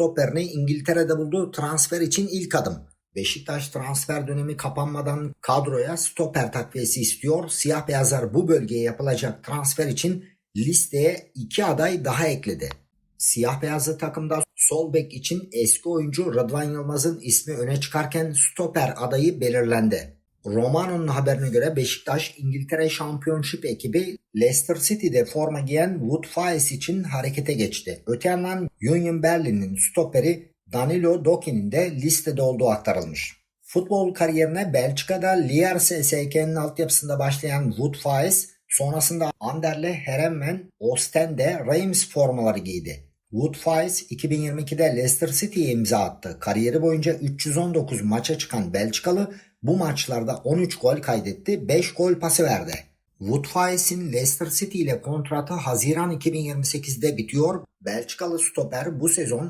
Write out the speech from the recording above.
stoperini İngiltere'de buldu. Transfer için ilk adım. Beşiktaş transfer dönemi kapanmadan kadroya stoper takviyesi istiyor. Siyah beyazlar bu bölgeye yapılacak transfer için listeye iki aday daha ekledi. Siyah beyazlı takımda sol bek için eski oyuncu Rıdvan Yılmaz'ın ismi öne çıkarken stoper adayı belirlendi. Romano'nun haberine göre Beşiktaş İngiltere Şampiyonşip ekibi Leicester City'de forma giyen Wout Faes için harekete geçti. Öte yandan Union Berlin'in stoperi Danilo Doki'nin de listede olduğu aktarılmış. Futbol kariyerine Belçika'da Lierse SK'nin altyapısında başlayan Wout Faes sonrasında Anderle, Herenven, Ostende, Reims formaları giydi. Wout Faes 2022'de Leicester City'ye imza attı. Kariyeri boyunca 319 maça çıkan Belçikalı bu maçlarda 13 gol kaydetti, 5 gol pası verdi. Wout Faes'in Leicester City ile kontratı Haziran 2028'de bitiyor. Belçikalı stoper bu sezon